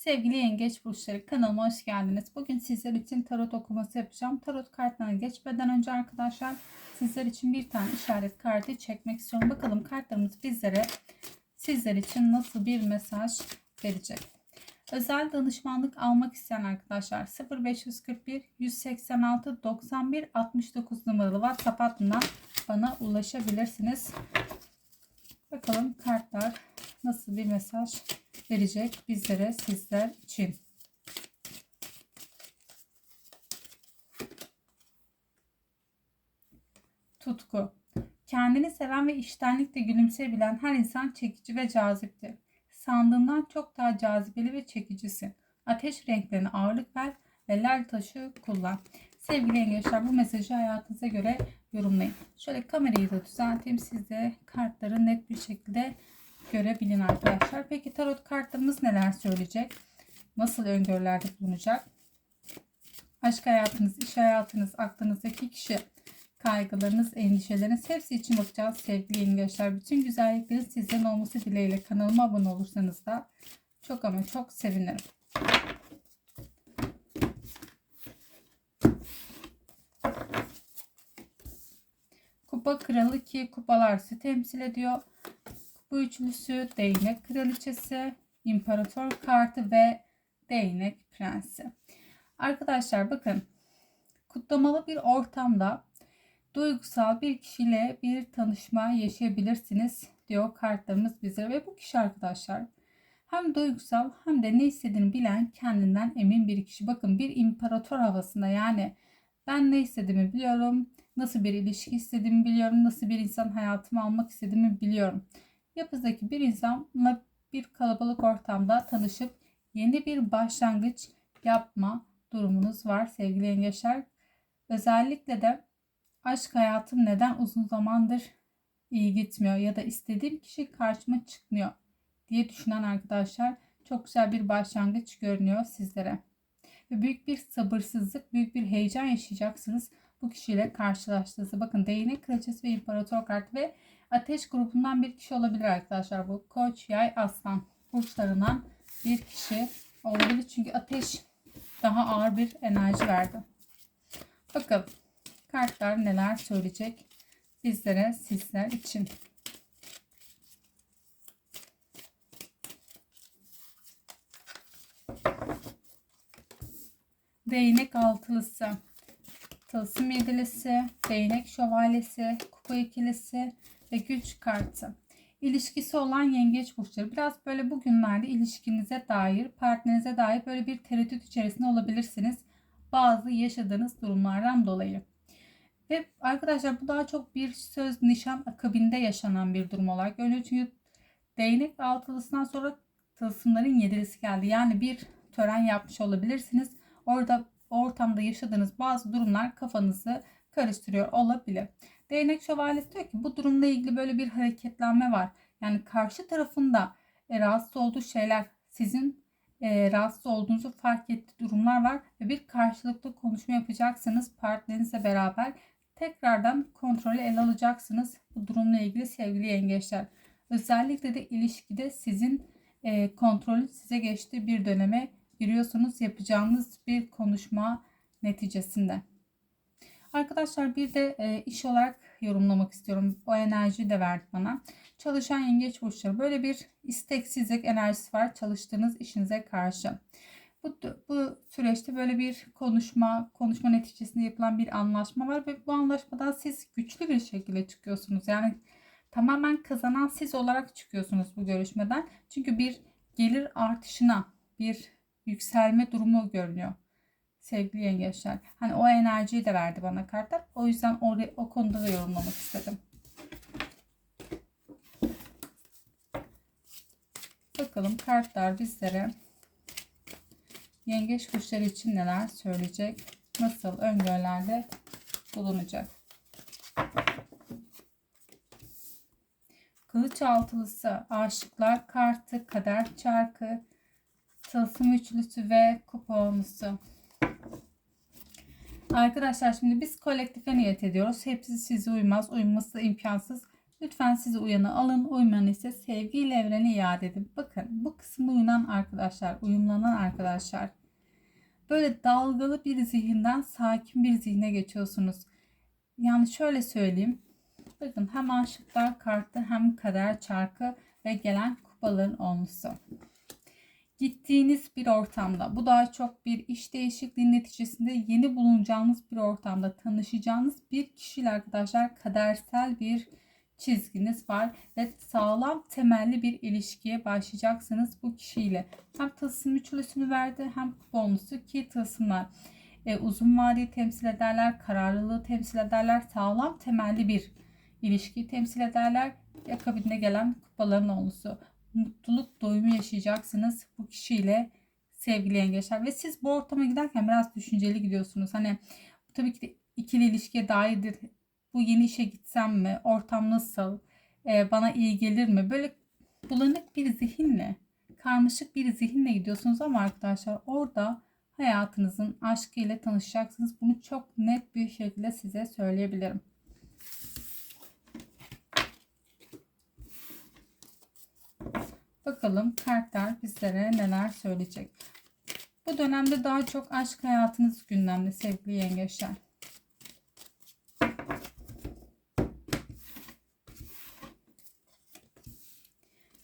Sevgili yengeç burçları kanalıma hoş geldiniz. Bugün sizler için tarot okuması yapacağım. Tarot kartlarına geçmeden önce arkadaşlar sizler için bir tane işaret kartı çekmek istiyorum. Bakalım kartlarımız bizlere sizler için nasıl bir mesaj verecek. Özel danışmanlık almak isteyen arkadaşlar 0541 186 91 69 numaralı WhatsApp hattından bana ulaşabilirsiniz. Bakalım kartlar nasıl bir mesaj verecek bizlere sizler için. Tutku. Kendini seven ve iştenlikle gülümseyebilen her insan çekici ve caziptir. Sandığından çok daha cazibeli ve çekicisin. Ateş renklerine ağırlık ver ve lal taşı kullan. Sevgili yengeçler bu mesajı hayatınıza göre yorumlayın. Şöyle kamerayı da düzelteyim. Siz de kartları net bir şekilde görebilin arkadaşlar. Peki tarot kartlarımız neler söyleyecek? Nasıl öngörülerde bulunacak? Aşk hayatınız, iş hayatınız, aklınızdaki kişi, kaygılarınız, endişeleriniz hepsi için bakacağız sevgili yengeçler. Bütün güzelliklerin sizden olması dileğiyle kanalıma abone olursanız da çok ama çok sevinirim. Kupa kralı ki kupalar sizi temsil ediyor. Bu üçlüsü değnek kraliçesi, imparator kartı ve değnek prensi. Arkadaşlar bakın kutlamalı bir ortamda duygusal bir kişiyle bir tanışma yaşayabilirsiniz diyor kartlarımız bize ve bu kişi arkadaşlar hem duygusal hem de ne istediğini bilen kendinden emin bir kişi. Bakın bir imparator havasında yani ben ne istediğimi biliyorum, nasıl bir ilişki istediğimi biliyorum, nasıl bir insan hayatıma almak istediğimi biliyorum yapıdaki bir insanla bir kalabalık ortamda tanışıp yeni bir başlangıç yapma durumunuz var sevgili yengeçler. Özellikle de aşk hayatım neden uzun zamandır iyi gitmiyor ya da istediğim kişi karşıma çıkmıyor diye düşünen arkadaşlar çok güzel bir başlangıç görünüyor sizlere. Ve büyük bir sabırsızlık, büyük bir heyecan yaşayacaksınız bu kişiyle karşılaştığınızda. Bakın değnek kraliçesi ve imparator kart ve ateş grubundan bir kişi olabilir arkadaşlar. Bu koç, yay, aslan burçlarından bir kişi olabilir. Çünkü ateş daha ağır bir enerji verdi. Bakalım kartlar neler söyleyecek bizlere sizler için. Değnek altılısı, tılsım yedilisi, değnek şövalyesi, kupa ikilisi, ve güç kartı. İlişkisi olan yengeç burçları. Biraz böyle bugünlerde ilişkinize dair, partnerinize dair böyle bir tereddüt içerisinde olabilirsiniz. Bazı yaşadığınız durumlardan dolayı. Ve arkadaşlar bu daha çok bir söz nişan akabinde yaşanan bir durum olarak görünüyor. Çünkü değnek altılısından sonra tılsımların yedilisi geldi. Yani bir tören yapmış olabilirsiniz. Orada ortamda yaşadığınız bazı durumlar kafanızı karıştırıyor olabilir. Değnek şövalyesi diyor ki bu durumla ilgili böyle bir hareketlenme var. Yani karşı tarafında e, rahatsız olduğu şeyler sizin e, rahatsız olduğunuzu fark ettiği durumlar var ve bir karşılıklı konuşma yapacaksınız partnerinizle beraber tekrardan kontrolü ele alacaksınız bu durumla ilgili sevgili yengeçler. Özellikle de ilişkide sizin e, kontrolü size geçtiği bir döneme giriyorsunuz yapacağınız bir konuşma neticesinde. Arkadaşlar bir de e, iş olarak yorumlamak istiyorum. O enerjiyi de verdi bana. Çalışan yengeç burçları böyle bir isteksizlik enerjisi var çalıştığınız işinize karşı. Bu, bu süreçte böyle bir konuşma, konuşma neticesinde yapılan bir anlaşma var ve bu anlaşmadan siz güçlü bir şekilde çıkıyorsunuz. Yani tamamen kazanan siz olarak çıkıyorsunuz bu görüşmeden. Çünkü bir gelir artışına, bir yükselme durumu görünüyor sevgili yengeçler. Hani o enerjiyi de verdi bana kartlar. O yüzden o, o konuda da yorumlamak istedim. Bakalım kartlar bizlere yengeç kuşları için neler söyleyecek? Nasıl öngörülerde bulunacak? Kılıç altılısı, aşıklar kartı, kader çarkı, tılsım üçlüsü ve kupa olmusu. Arkadaşlar şimdi biz kolektife niyet ediyoruz. Hepsi size uymaz. Uyması imkansız. Lütfen siz uyanı alın, uymayan ise sevgiyle evrene iade edin. Bakın bu kısımda uyunan arkadaşlar, uyumlanan arkadaşlar. Böyle dalgalı bir zihinden sakin bir zihne geçiyorsunuz. Yani şöyle söyleyeyim. Bakın hem aşıklar kartı hem kader çarkı ve gelen kupaların olmuşsu. Gittiğiniz bir ortamda bu daha çok bir iş değişikliği neticesinde yeni bulunacağınız bir ortamda tanışacağınız bir kişiyle arkadaşlar kadersel bir çizginiz var ve sağlam temelli bir ilişkiye başlayacaksınız bu kişiyle. Hem tılsım üçlüsünü verdi hem bonusu ki tılsımlar e, uzun vadeyi temsil ederler, kararlılığı temsil ederler, sağlam temelli bir ilişki temsil ederler. Akabinde gelen kupaların olması. Mutluluk doyumu yaşayacaksınız bu kişiyle sevgili yengeçler. Ve siz bu ortama giderken biraz düşünceli gidiyorsunuz. Hani tabii ki de ikili ilişkiye dairdir. Bu yeni işe gitsem mi? Ortam nasıl? Ee, bana iyi gelir mi? Böyle bulanık bir zihinle, karmaşık bir zihinle gidiyorsunuz ama arkadaşlar orada hayatınızın aşkıyla tanışacaksınız. Bunu çok net bir şekilde size söyleyebilirim. Bakalım kartlar bizlere neler söyleyecek. Bu dönemde daha çok aşk hayatınız gündemde sevgili yengeçler.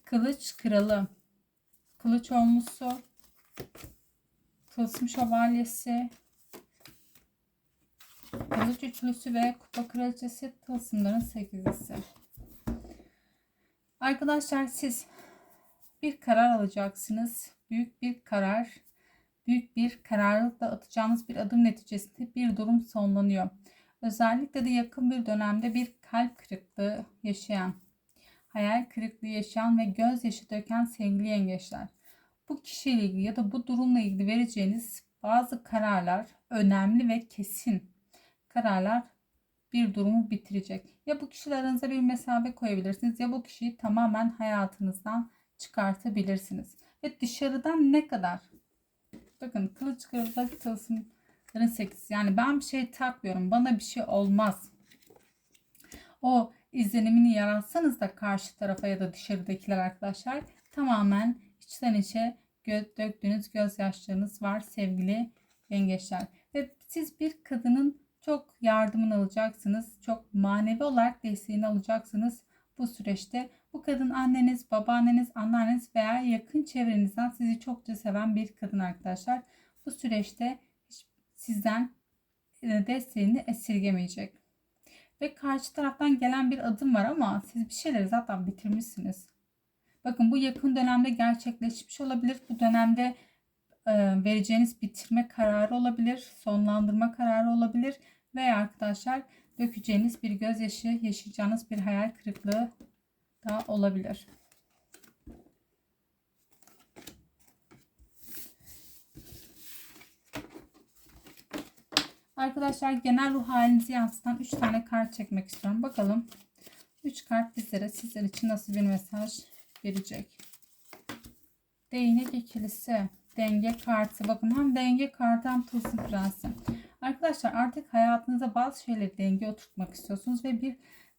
Kılıç kralı. Kılıç olmuşsu. Tılsım şövalyesi. Kılıç üçlüsü ve kupa kraliçesi tılsımların sekizlisi. Arkadaşlar siz bir karar alacaksınız. Büyük bir karar, büyük bir kararlılıkla atacağınız bir adım neticesinde bir durum sonlanıyor. Özellikle de yakın bir dönemde bir kalp kırıklığı yaşayan, hayal kırıklığı yaşayan ve gözyaşı döken sevgili yengeçler. Bu kişiyle ilgili ya da bu durumla ilgili vereceğiniz bazı kararlar önemli ve kesin kararlar bir durumu bitirecek. Ya bu kişiler aranıza bir mesafe koyabilirsiniz ya bu kişiyi tamamen hayatınızdan çıkartabilirsiniz. Ve dışarıdan ne kadar bakın kılıç kırılda tılsımların 8 yani ben bir şey takmıyorum bana bir şey olmaz. O izlenimini yaratsanız da karşı tarafa ya da dışarıdakiler arkadaşlar tamamen içten içe göz, döktüğünüz gözyaşlarınız var sevgili yengeçler. Ve siz bir kadının çok yardımını alacaksınız. Çok manevi olarak desteğini alacaksınız bu süreçte. Bu kadın anneniz, babaanneniz, anneanneniz veya yakın çevrenizden sizi çokça seven bir kadın arkadaşlar. Bu süreçte sizden e, desteğini esirgemeyecek. Ve karşı taraftan gelen bir adım var ama siz bir şeyleri zaten bitirmişsiniz. Bakın bu yakın dönemde gerçekleşmiş olabilir. Bu dönemde e, vereceğiniz bitirme kararı olabilir, sonlandırma kararı olabilir veya arkadaşlar dökeceğiniz bir gözyaşı, yaşayacağınız bir hayal kırıklığı da olabilir. Arkadaşlar genel ruh halinizi yansıtan 3 tane kart çekmek istiyorum. Bakalım 3 kart bizlere sizler için nasıl bir mesaj verecek. Değnek ikilisi, denge kartı. Bakın hem denge kartı hem tılsım prensi. Arkadaşlar artık hayatınıza bazı şeyleri denge oturtmak istiyorsunuz ve bir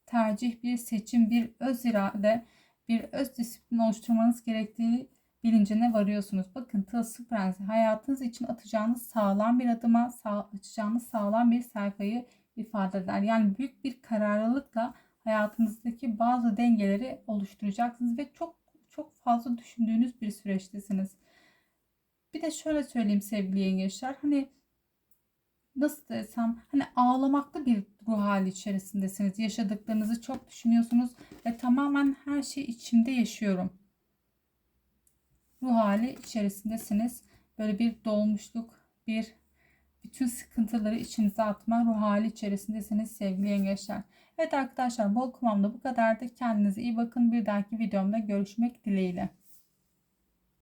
tercih, bir seçim, bir öz irade, bir öz disiplin oluşturmanız gerektiği bilincine varıyorsunuz. Bakın tılsım prensi hayatınız için atacağınız sağlam bir adıma, sağ, açacağınız sağlam bir sayfayı ifade eder. Yani büyük bir kararlılıkla hayatınızdaki bazı dengeleri oluşturacaksınız ve çok çok fazla düşündüğünüz bir süreçtesiniz. Bir de şöyle söyleyeyim sevgili yengeçler. Hani nasıl desem hani ağlamaklı bir ruh hali içerisindesiniz. Yaşadıklarınızı çok düşünüyorsunuz ve tamamen her şey içimde yaşıyorum. Ruh hali içerisindesiniz. Böyle bir dolmuşluk, bir bütün sıkıntıları içinize atma ruh hali içerisindesiniz sevgili yengeçler. Evet arkadaşlar bu okumamda bu kadardı. Kendinize iyi bakın. Bir dahaki videomda görüşmek dileğiyle.